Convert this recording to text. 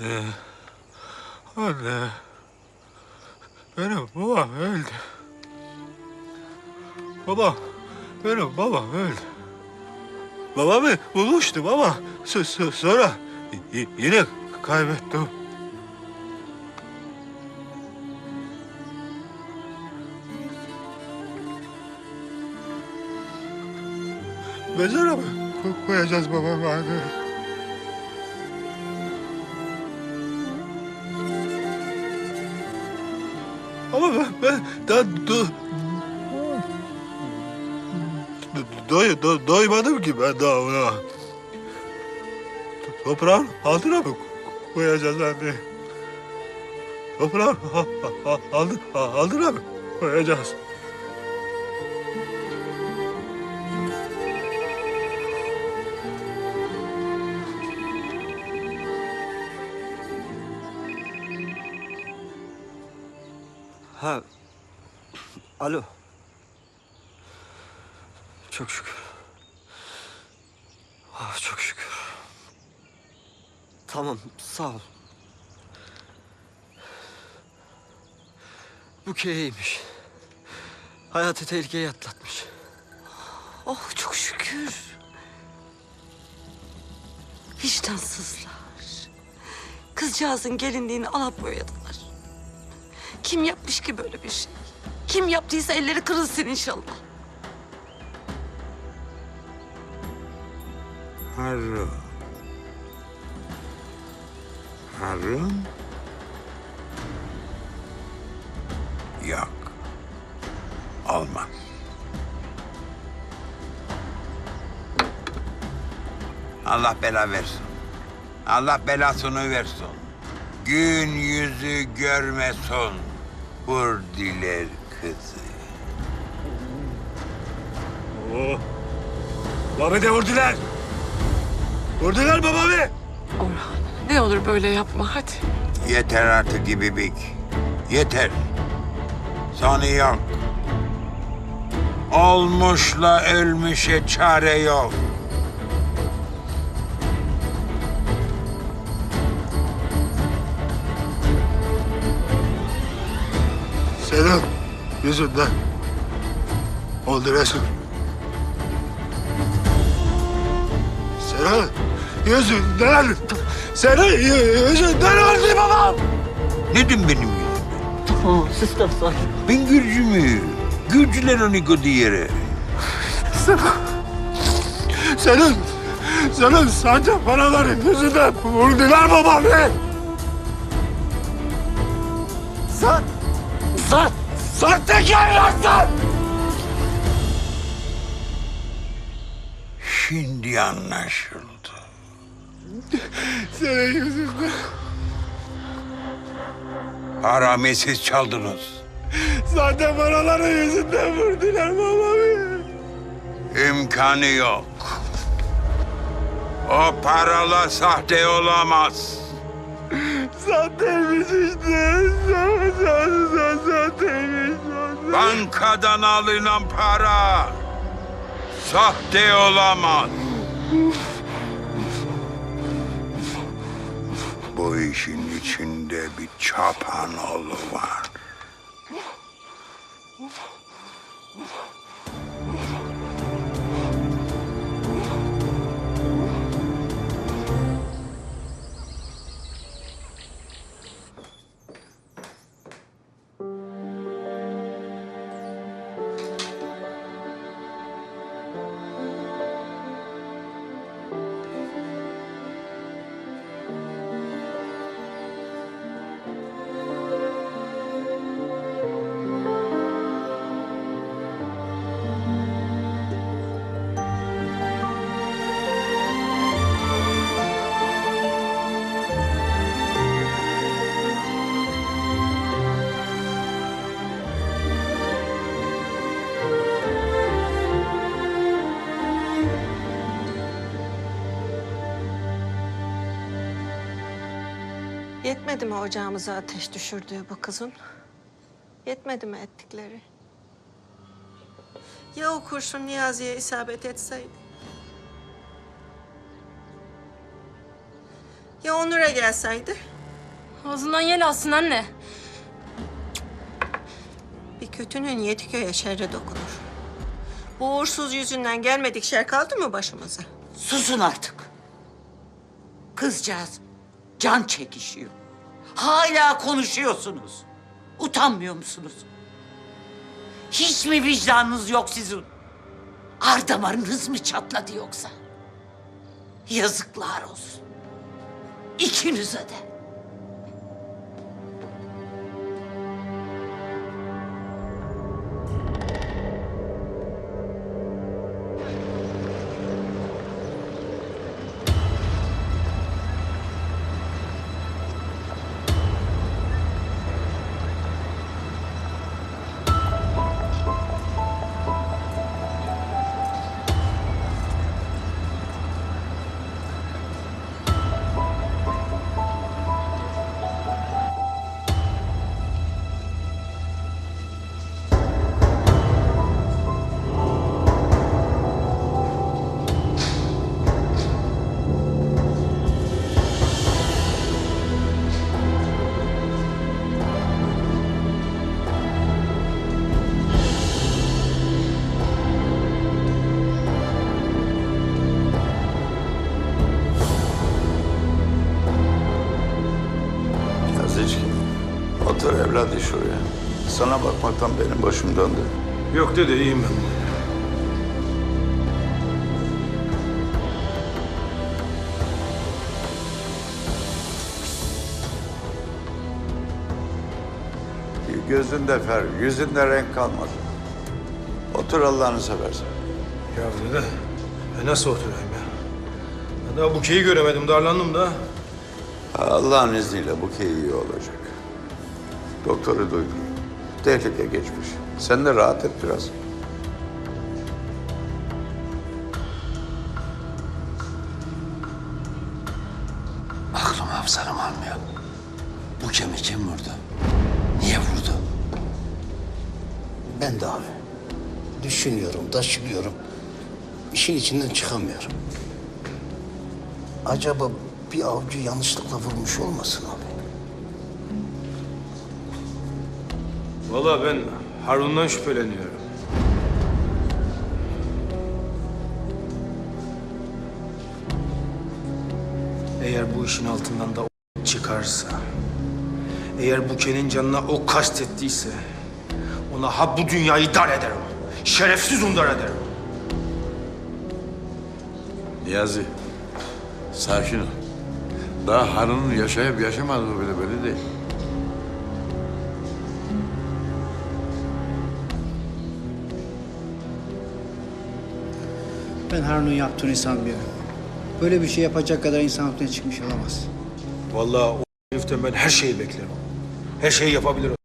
Anne. Anne. Benim babam öldü. Baba, benim babam öldü. Babamı bulmuştum ama so- so- sonra yine kaybettim. Mezara mı ko- koyacağız babamı? Ama ben, ben daha do, doy, do, doymadım ki ben daha ona. Toprağın altına mı koyacağız anne? Toprağın altına mı koyacağız? Ha. Alo. Çok şükür. Ah çok şükür. Tamam sağ ol. Bu iyiymiş. Hayatı tehlikeye atlatmış. Oh çok şükür. Vicdansızlar. Kızcağızın gelinliğini alıp boyadılar. Kim yapmış ki böyle bir şey? Kim yaptıysa elleri kırılsın inşallah. Harun. Harun? Yok. Olmaz. Allah bela versin. Allah belasını versin. Gün yüzü görmesin. Vur diler kızı. Oo. Babamı de vurdular. Vurdular babamı. Orhan ne olur böyle yapma hadi. Yeter artık ibibik. Yeter. Sonu yok. Olmuşla ölmüşe çare yok. Senin yüzünden oldu Resul. Senin yüzünden, senin yü- yüzünden öldü babam. Neden benim yüzümden? Sistem sakin. Ben Gürcü mü? Gürcüler onu koydu yere. Senin, senin sadece paraların yüzünden vurdular babamı. Sen, sen, sahtekar lan sen! Şimdi anlaşıldı. Senin yüzünden, Paramı siz çaldınız. sahte paraların yüzünden vurdular babamı. İmkanı yok. O paralar sahte olamaz. Sahteymiş işte. Sa- sa- sa- Sahteymiş. Bankadan alınan para sahte olamaz. Bu işin içinde bir çapanoğlu var. Yetmedi mi ocağımıza ateş düşürdüğü bu kızın? Yetmedi mi ettikleri? Ya o kurşun Niyazi'ye isabet etseydi? Ya Onur'a gelseydi? Ağzından yel alsın anne. Bir kötünün yedi köye şerre dokunur. Bu uğursuz yüzünden gelmedik şer kaldı mı başımıza? Susun artık. Kızcağız can çekişiyor. Hala konuşuyorsunuz. Utanmıyor musunuz? Hiç mi vicdanınız yok sizin? Ar damarınız mı çatladı yoksa? Yazıklar olsun. İkinize de. Evladı şuraya. Sana bakmaktan benim başım döndü. Yok dede iyiyim ben. Gözünde fer, yüzünde renk kalmadı. Otur Allah'ını seversen. Ya dede ben nasıl oturayım ya? Ben daha bukeyi göremedim darlandım da. Allah'ın izniyle bu key iyi olacak. Doktoru duydum. Tehlike geçmiş. Sen de rahat et biraz. Aklım hafızarım almıyor. Bu kemi kim vurdu? Niye vurdu? Ben de abi. Düşünüyorum, taşınıyorum. İşin içinden çıkamıyorum. Acaba bir avcı yanlışlıkla vurmuş olmasın abi? Vallahi ben Harun'dan şüpheleniyorum. Eğer bu işin altından da o çıkarsa, eğer Buke'nin canına o kastettiyse, ona ha bu dünyayı dar ederim. Şerefsiz undar ederim. Niyazi, sakin ol. Daha Harun'un yaşayıp yaşamadığı bile belli değil. Ben Harun'un yaptığını sanmıyorum. Böyle bir şey yapacak kadar insan ortaya çıkmış olamaz. Vallahi o heriften ben her şeyi beklerim. Her şeyi yapabilir o.